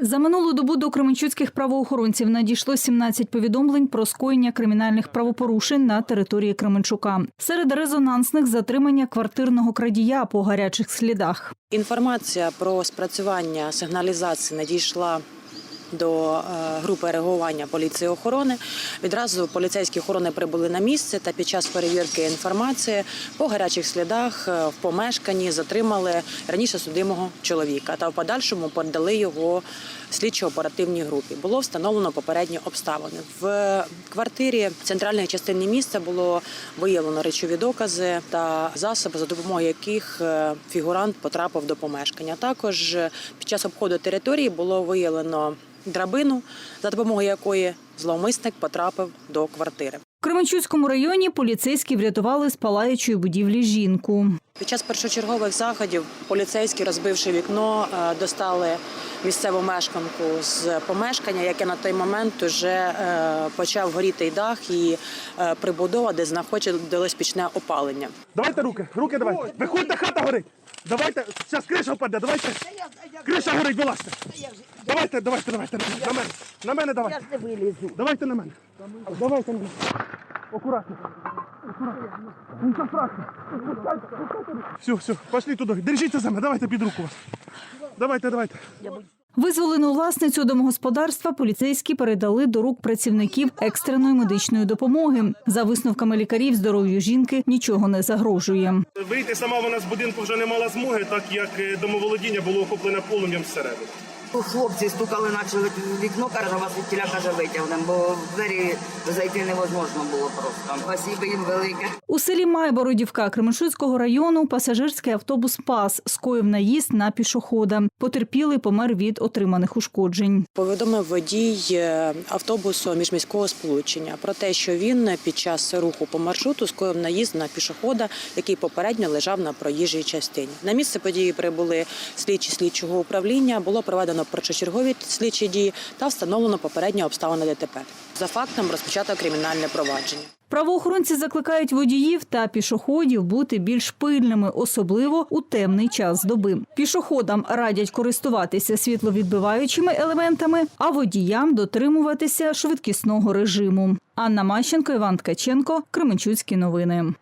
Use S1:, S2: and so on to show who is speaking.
S1: За минулу добу до кременчуцьких правоохоронців надійшло 17 повідомлень про скоєння кримінальних правопорушень на території Кременчука. Серед резонансних затримання квартирного крадія по гарячих слідах.
S2: Інформація про спрацювання сигналізації надійшла до е, групи реагування поліції охорони. Відразу поліцейські охорони прибули на місце та під час перевірки інформації по гарячих слідах е, в помешканні затримали раніше судимого чоловіка та в подальшому передали його слідчо-оперативній групі. Було встановлено попередні обставини. В квартирі центральної частини міста було виявлено речові докази та засоби, за допомогою яких е, фігурант потрапив до помешкання. Також під час обходу території було виявлено драбину, за допомогою якої зловмисник потрапив до квартири.
S1: В Кременчуцькому районі поліцейські врятували з палаючої будівлі жінку.
S2: Під час першочергових заходів поліцейські, розбивши вікно, е, достали місцеву мешканку з помешкання, яке на той момент вже е, почав горіти й дах і е, прибудова, де знаходилось пічне опалення.
S3: Давайте руки, руки давайте. Виходьте, хата горить. Давайте, зараз криша впаде, давайте. Криша горить, вилазьте. Давайте, давайте, давайте, на мене. На мене давайте.
S4: Я не вилізу.
S3: Давайте на мене. Давайте на мене. Акуратно. Акуратно. Нічого страшного. Пускайте, пускайте. Все, все, пошли туди. Держіться за мене, давайте під руку вас. Давайте, давайте.
S1: Визволену власницю домогосподарства поліцейські передали до рук працівників екстреної медичної допомоги. За висновками лікарів, здоров'ю жінки нічого не загрожує.
S3: Вийти сама вона з будинку вже не мала змоги, так як е, домоволодіння було охоплене полум'ям всередині.
S4: Хлопці стукали, почали вікно, каже, вас від тіля каже, витягнемо, бо в двері зайти невозможно було просто. Спасибо їм велике.
S1: У селі Майбородівка Кременчуцького району пасажирський автобус ПАС скоїв наїзд на пішохода. Потерпілий помер від отриманих ушкоджень.
S2: Повідомив водій е, автобусу міжміського сполучення про те, що він під час руху по маршруту скоїв наїзд на пішохода, який попередньо лежав на проїжджій частині. На місце події прибули слідчі слідчого управління. Було проведено першочергові слідчі дії та встановлено попередні обставини ДТП. За фактом розпочато кримінальне провадження.
S1: Правоохоронці закликають водіїв та пішоходів бути більш пильними, особливо у темний час доби. Пішоходам радять користуватися світловідбиваючими елементами, а водіям дотримуватися швидкісного режиму. Анна Мащенко, Іван Ткаченко, Кременчуцькі новини.